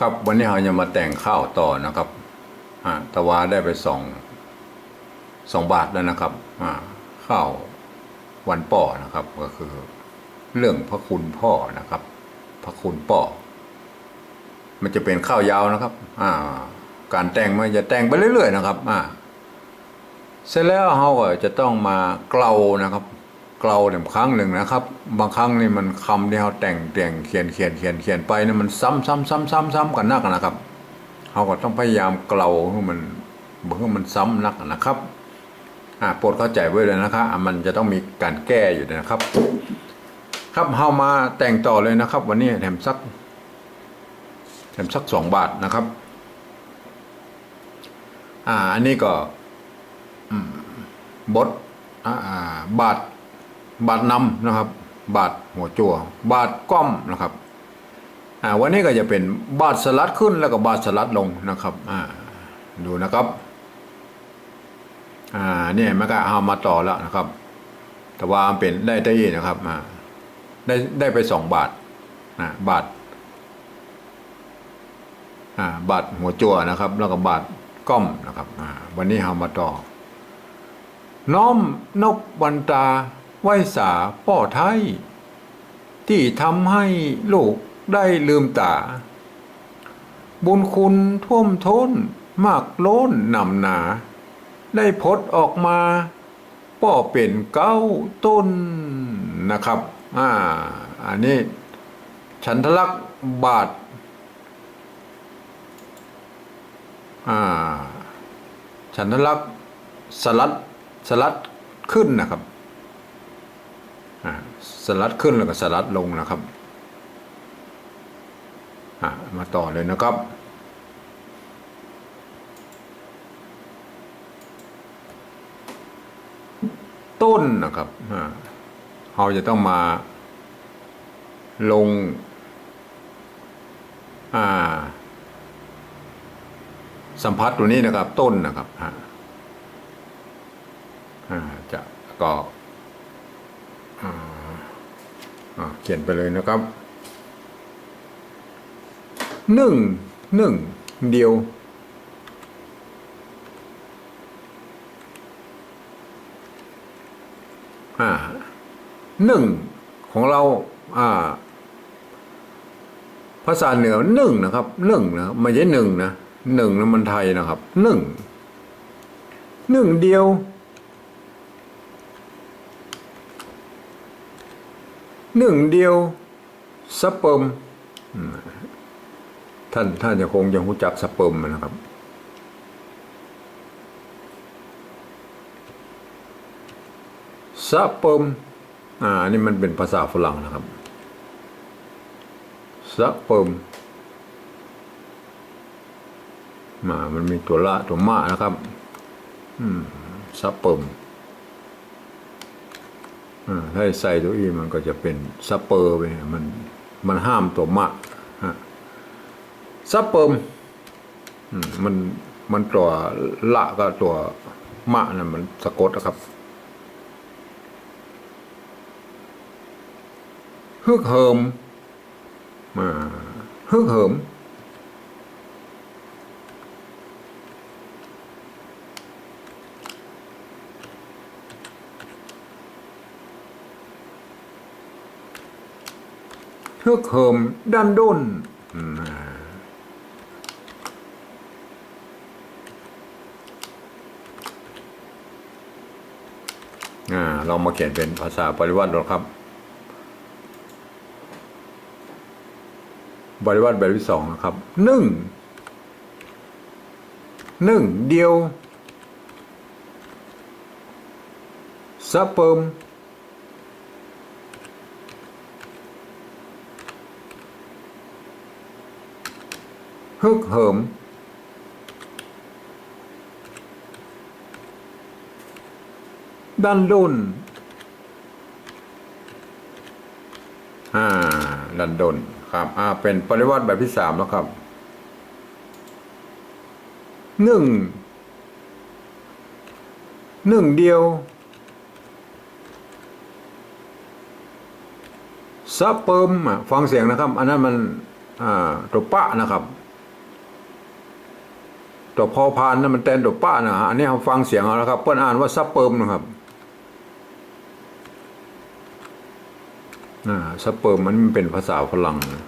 ครับวันนี้เราจะมาแต่งข้าวต่อนะครับอ่าตะวาได้ไปสองสองบาทแล้วนะครับอ่าข้าววันป่อนะครับ ก็คือ เรื่องพระคุณพ่อนะครับ พระคุณป่อมันจะเป็นข้าวยาวนะครับ อ่า การแต่งมันจะแต่งไปเรื่อยๆนะครับ อ่า เสร็จแล้วเราก็จะต้องมาเกลานะครับ เกลาเนี่ยครั้งหนึ่งนะครับ บางครั้งนี่มันคำที่เราแต่งแต่งเขียนเขียนเขียนเขียนไปเนี่ยมันซ้ำซ้ำซ้ำซ้ำซ้ำกันนักนะครับเราก็ต้องพยายามเกลาให้มันเพื่อมันซ้ำนักนะครับอ่าโปรดเข้าใจไว้เลยนะครับมันจะต้องมีการแก้อยู่นะครับ ครับเฮามาแต่งต่อเลยนะครับ วันนี้แถมสักแถมสักสองบาทนะครับ อ่าอันนี้ก็บดอ่าบาท บาทนำนะครับ บาทหัวจั่วบาทก้อมนะครับอ่าวันนี้ก็จะเป็นบาทสลัดขึ้นแล้วก็บาทสลัดลงนะครับอ่าดูนะครับอ่าเนี่ยมันก็เอามาต่อแล้วนะครับ แต่ว่าเป็นได้ได้นะครับอ่าได้ได้ไปสองบาทบาทอ่าบาทหัวจั่วนะครับ แล้วก็บาทก้อมนะครับอ่าวันนี้เอามาต่อ น้อมนกวันตา ไหวสาป่อไทย ที่ทำให้ลูกได้ลืมตา บุญคุณท่วมท้นมากโล้นนำหนา ได้พดออกมาป่อเป็นเก้าต้นนะครับ อ่า อันนี้ ฉันทลักษ์บาท อ่า ฉันทลักษ์สลัดสลัดขึ้นนะครับ สลัดขึ้นแล้วก็สลัดลงนะครับอ่ามาต่อเลยนะครับ ต้นนะครับอ่าเราจะต้องมาลงอ่าสัมผัสตัวนี้นะครับ ต้นนะครับฮะอ่าจะก็อ่า เขียนไปเลยนะครับหนึ่งหนึ่งเดียวหนึ่งของเราอ่าภาษาเหนือหนึ่งนะครับหนึ่งนะไม่ใช่หนึ่งนะหนึ่งนะมันไทยนะครับหนึ่งหนึ่งเดียว หนึ่งเดียวสเปิร์มท่านท่านจะคงยังรู้จักสเปิร์มนะครับ สเปิร์มอ่าอันนี่มันเป็นภาษาฝรั่งนะครับ สเปิร์มมา มันมีตัวละตัวมานะครับ อืมสเปิร์ม ถ้าใส่ตัวอีมันก็จะเป็นซัปเปอร์ไปมันมันห้ามตัวมะฮะซัปเปิมอืมมันมันตัวละก็ตัวมะนะมันสะกดนะครับฮึกเหิมอ่าฮึกเหิม เทือกเหิมด้านด้นเรามาเขียนเป็นภาษาปริวัติดูครับปริวัติแบบที่สองนะครับหนึ่งหนึ่งเดียวสเปิม ฮึกเหิมด้านดุนอ่าดันดุนครับอ่าเป็นปริวัติแบบที่สามแล้วครับหนึ่งหนึ่งเดียวสเปิมฟังเสียงนะครับ อันนั้นมันอ่าตัวปะนะครับ ตัวพอพานนั่นมันแตนตัวป้านะฮะอันนี้เราฟังเสียงเอาแล้วครับเปิ้นอ่านว่าซับเปิมนะครับอ่าซับเปิมมันเป็นภาษาฝรั่งนะ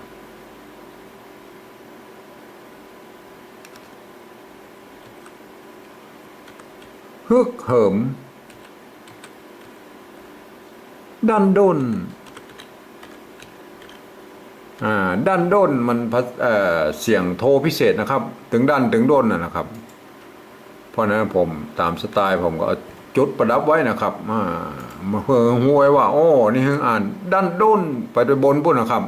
ฮึกเหิม ดันด้น ด้านด้นมันเเสียงโทพิเศษนะครับ ถึงด้านถึงด้นนะครับ เพราะนั้นผมตามสไตล์ผมก็จุดประดับไว้นะครับมาเพื่อหวยว่า โอ้ นี่เพิ่งอ่าน ด้านด้นไปโดยบนปุ่นนะครับ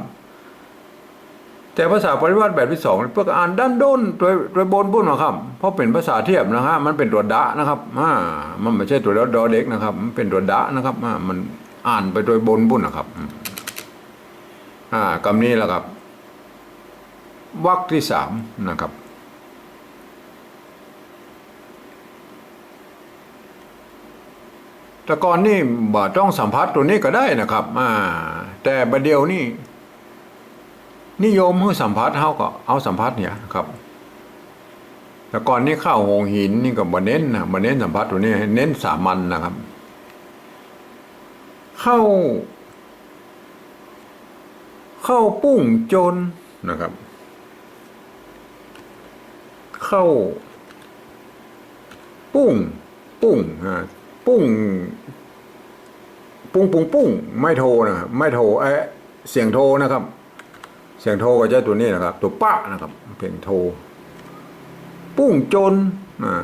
แต่ภาษาปริวัติแบบที่สองเพื่ออ่านด้านด้นโดยโดยบนปุ่นนะครับ เพราะเป็นภาษาเทียบนะฮะมันเป็นตัวดะนะครับอ่ามันไม่ใช่ตัวดอเด็กนะครับ มันเป็นตัวดะนะครับอ่ามันอ่านไปโดยบนปุ่นนะครับ อ่ากำนี้แหละครับวรรคที่สามนะครับแต่ก่อนนี่บ่ต้องสัมผัสตัวนี้ก็ได้นะครับอ่าแต่ประเดี๋ยวนี่นิยมให้สัมผัสเขาก็เอาสัมผัสเนี่ยครับแต่ก่อนนี่ข้าวหงหินนี่ก็บ่เน้นนะบ่เน้นสัมผัสตัวนี้เน้นสามัญนะครับ เข้า เข้าปุ้งจนนะครับ เข้า ปุ้ง ปุ้งอ่าปุ้ง ปุ้งปุ้งปุ้งไม่โทรนะครับ ไม่โทรเอะเสียงโทรนะครับ เสียงโทรก็จะตัวนี้นะครับ ตัวปะนะครับ เพลงโทรปุ้งจนอ่า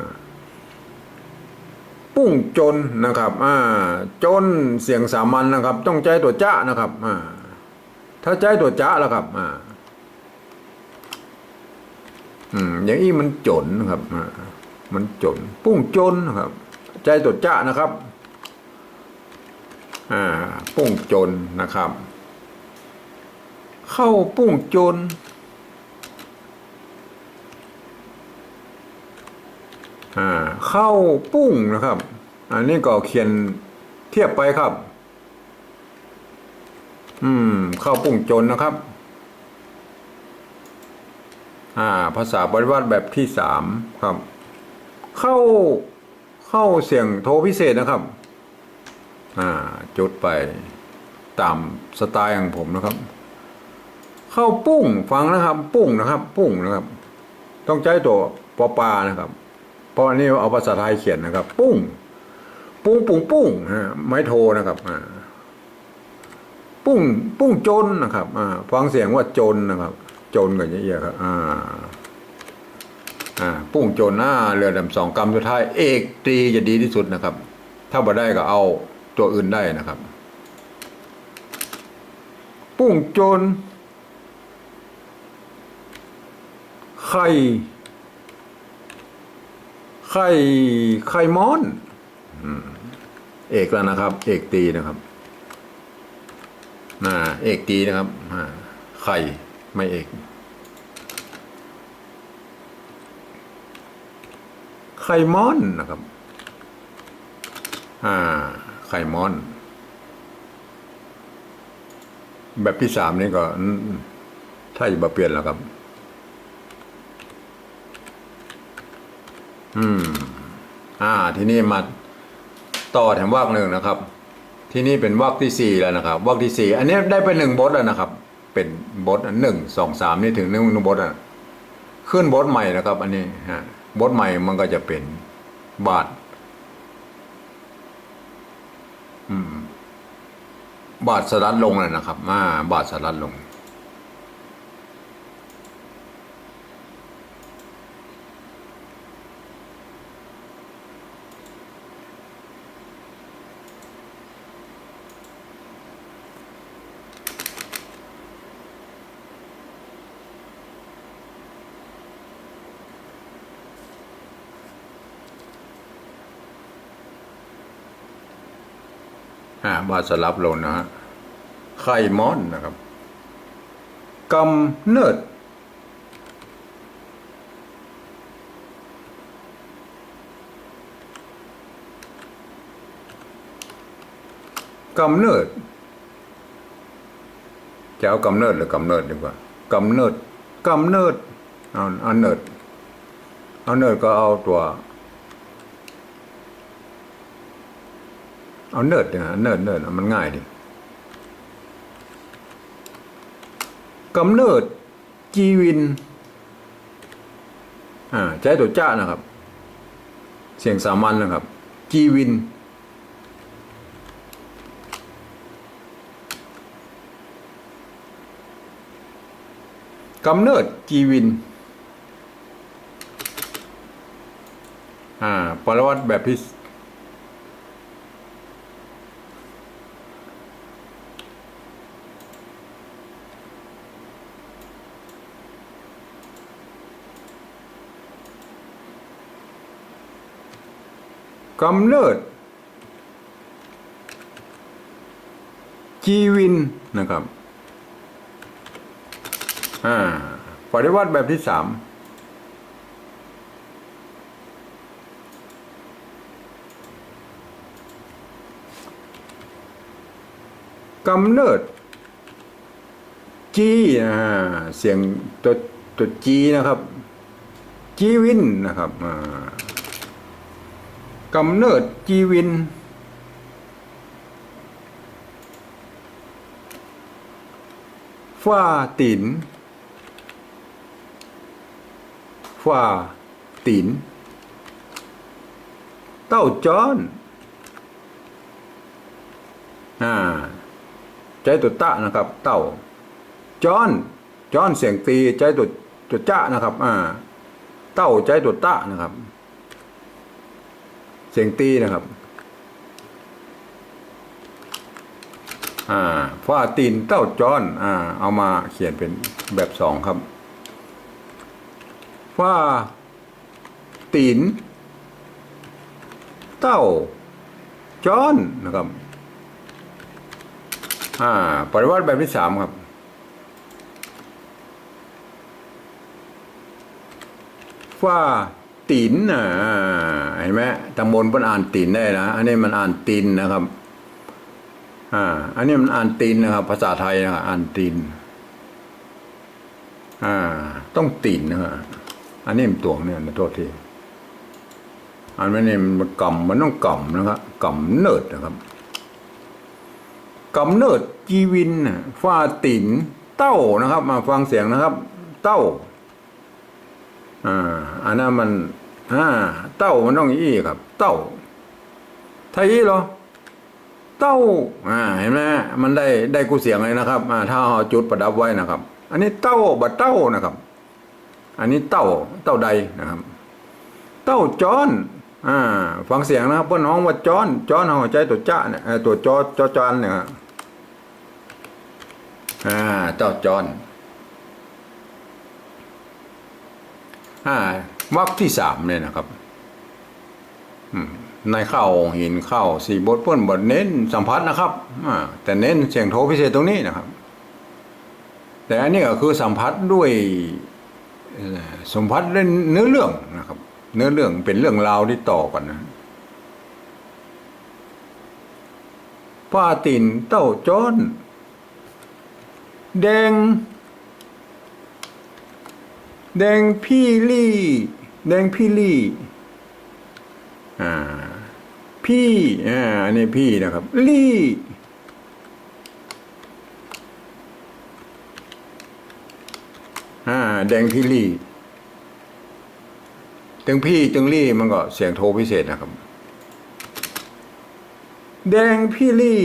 ปุ้งจนนะครับ อ่า จนเสียงสามัญนะครับ ต้องใจตัวจ้านะครับ อ่า ถ้าใจตัวจ้าแล้วครับ อ่า อืม อย่างนี้มันจนครับอ่ามันจน ปุ้งจนนะครับ ใจตัวจ้านะครับ อ่า ปุ้งจนนะครับ เข้าปุ้งจนอ่าเข้าปุ้งนะครับ อันนี้ก็เขียนเทียบไปครับ อืมเข้าปุ้งจนนะครับ อ่า ภาษาปริวัติแบบที่สามครับ เข้าเข้าเสียงโทรพิเศษนะครับ อ่า จุดไปตามสไตล์ของผมนะครับ เข้าปุ้งฟังนะครับ ปุ้งนะครับ ปุ้งนะครับ ต้องใช้ตัวปอปลานะครับ เพราะอันนี้เอาภาษาไทยเขียนนะครับ ปุ้ง ปุ้งปุ้งปุ้งฮะไม่โทรนะครับอ่า ปุ้งปุ้งจนนะครับฟังเสียงว่าจนนะครับ จนกันเยอะๆครับอ่าอ่าปุ้งจนหน้าเรือดำสองกำสุดท้าย เอกตรีจะดีที่สุดนะครับ ถ้าบ่ได้ก็เอาตัวอื่นได้นะครับ ปุ้งจนไข่ไข่ไข่มอน เอกแล้วนะครับ เอกตีนะครับ อ่าเอกตีนะครับอ่าไข่ไม่เอก ไข่มอนนะครับ อ่า ไข่มอน แบบที่สามนี่ก็ถ้าจะมาเปลี่ยนแล้วครับ อืม อ่า ทีนี้มาต่อแถมวรรคหนึ่งนะครับ ที่นี่เป็นวรรคที่สี่แล้วนะครับวรรคที่สี่อันนี้ได้ไปหนึ่งบทแล้วนะครับ เป็นบทหนึ่งสองสามนี่ถึงหนึ่งบทอะขึ้นบทใหม่นะครับ อันนี้ฮะบทใหม่มันก็จะเป็นบาท อืม บาทสลัดลงเลยนะครับอ่าบาทสลัดลง อ่าสลับลงนะฮะไข่มอนนะครับกำเนิดกำเนิดจะเอากำเนิดหรือกำเนิดดีกว่ากำเนิดกำเนิดเอาเอันเนิดเอาเนิร์ดก็เอาตัว เอาเนิร์ดเนี่ยเนิร์ดเนิร์ดมันง่ายดิกำเนิดจีวิน อ่าใช้ตัวจ้านะครับ เสียงสามัญนะครับ จีวิน กำเนิดจีวิน อ่าปรวัตแบบพิ กำเนิด จีวินนะครับอ่าปฏิวัติแบบที่สามกำเนิด จีอ่าเสียงตัวตัวจีนะครับ จีวินนะครับอ่า กำเนิดจีวิน ฟ้าตินฟ้าติน เต้าจอนอ่าใจตัวตะนะครับ เต้าจอนจอนเสียงตีใจตัวตัวจ้านะครับ อ่า เต้าใจตัวตะนะครับ สียงตีนะครับ อ่าฟ้าตีนเต้าจอนอ่า เอามาเขียนเป็นแบบสองครับฟ้าตีน เต้าจอนนะครับ อ่า ปริวัติแบบที่สามครับฟ้า ตีนอ่าเห็นไหมตำบลเพิ่นอ่านตีนได้นะอันนี้มันอ่านตีนนะครับ อ่า อันนี้มันอ่านตีนนะครับ ภาษาไทยนะอ่านตีนอ่า ต้องตีนนะครับอันนี้มันตวงเนี่ยนะโทษทีอันนี้มันกำมันต้องกำนะครับกำเนิดนะครับกำเนิดจีวินน่ะฟ้าตินเต้านะครับ มาฟังเสียงนะครับ เต้าอ่าอันนั้นมัน อ่าเต้ามันต้องอี้ครับ เต้าไทยอี้เหรอเต้าอ่าเห็นไหมมันได้ได้กูเสียงเลยนะครับอ่าถ้าเอาจุดประดับไว้นะครับ อันนี้เต้าบัดเต้านะครับ อันนี้เต้าเต้าใดนะครับ เต้าจอนอ่าฟังเสียงนะครับเพื่อนน้องว่าจอนจอนเอาใจตัวจ้าเนี่ยเอ่อตัวจอจอจานเนี่ยอ่าเจ้าจอนอ่า วรรคที่สามเนี่ยนะครับอในข้าวหินข้าวสี่บทเพื่อนบทเน้นสัมผัสนะครับอแต่เน้นเสียงโทพิเศษตรงนี้นะครับ แต่อันนี้ก็คือสัมผัสด้วยสัมผัสด้วยเนื้อเรื่องนะครับ เนื้อเรื่องเป็นเรื่องราวที่ต่อกันนะป้าตินเต้าจอนแดง แดงพี่ลี่ แดงพี่ลี่อ่าพี่อ่าอันนี้พี่นะครับ ลี่อ่าแดงพี่ลี่ตึงพี่ตึงลี่มันก็เสียงโทพิเศษนะครับ แดงพี่ลี่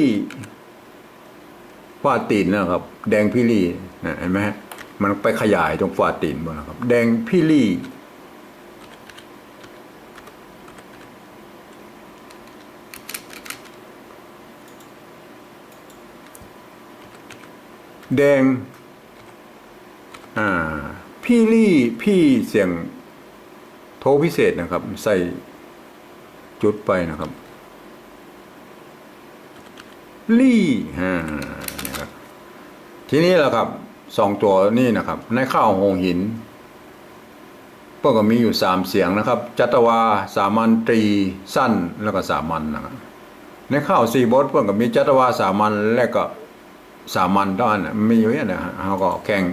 ฟาตีนนะครับ แดงพี่ลี่เห็นไหมฮะมันไปขยายตรงฟาตีนบนนะครับ แดงพี่ลี่ แดงอ่าพี่ลี่พี่เสียงโทพิเศษนะครับ ใส่จุดไปนะครับ ลี่ฮะนะครับทีนี้แหละครับสองตัวนี่นะครับ ในข้าวหงหินเพื่อก็มีอยู่สามเสียงนะครับ จัตวา สามัญตรี สั้นแล้วก็สามัญนะครับในข้าวสี่บทเพื่อก็มีจัตวาสามัญและก็ สามัญด้านมีอยู่เนี่ยนะฮะเขาก็แข่ง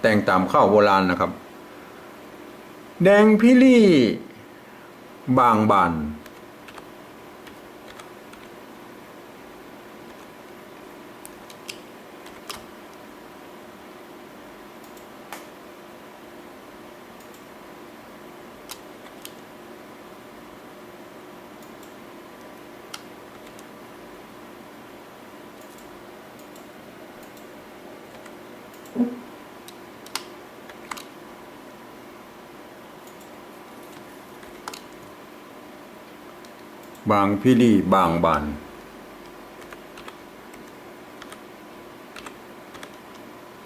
แต่งตามข้าวโบราณนะครับ แดงพิลี่บางบาน บางพิลี่บางบาน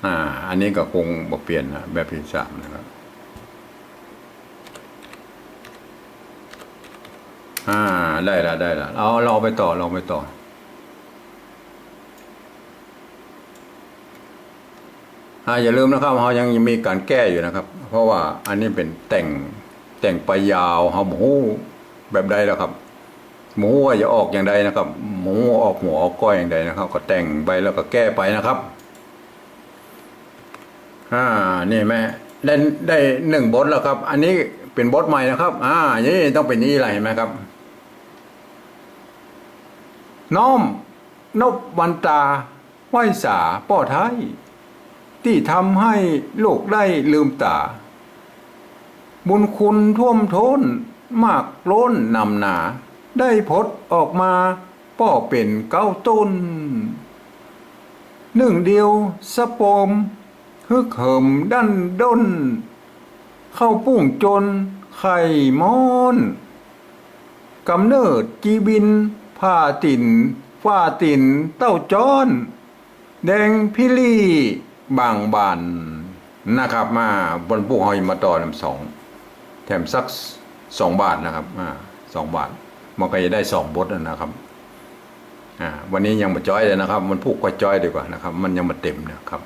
อ่า อันนี้ก็คงบ่เปลี่ยนนะแบบที่สามนะครับอ่าได้ละได้ละเอาเราไปต่อเราไปต่อ อ่าอย่าลืมนะครับเรายังมีการแก้อยู่นะครับ เพราะว่าอันนี้เป็นแต่งแต่งไปยาวเขาหมูแบบใดแล้วครับ หมูว่าจะออกอย่างใดนะครับ หมูออกหัวออกก้อยอย่างใดนะครับ ก็แต่งไปแล้วก็แก้ไปนะครับอ่านี่แม่ได้ได้หนึ่งบทแล้วครับ อันนี้เป็นบทใหม่นะครับอ่านี่ต้องเป็นนี่อะไรเห็นไหมครับ น้อมนบวันตาไหวสาป้อไทยที่ทำให้โลกได้ลืมตา บุญคุณท่วมท้นมากล้นนำหนา ได้พดออกมาป้อเป็นเก้าต้น หนึ่งเดียวสะปมฮึกเหิมดันด้น เข้าปุ้งจนไข่มอนกำเนิดจีบินผ้าตินฟ้าตินเต้าจอน แดงพิลี่บางบานนะครับมาบนผู้หอยมาต่อนำสอง แถมสักสองบาทนะครับอ่าสองบาท มันก็จะได้สองบทนะครับอ่าวันนี้ยังมาจ้อยเลยนะครับ มันพูกกว่าจ้อยดีกว่านะครับ มันยังมาเต็มนะครับ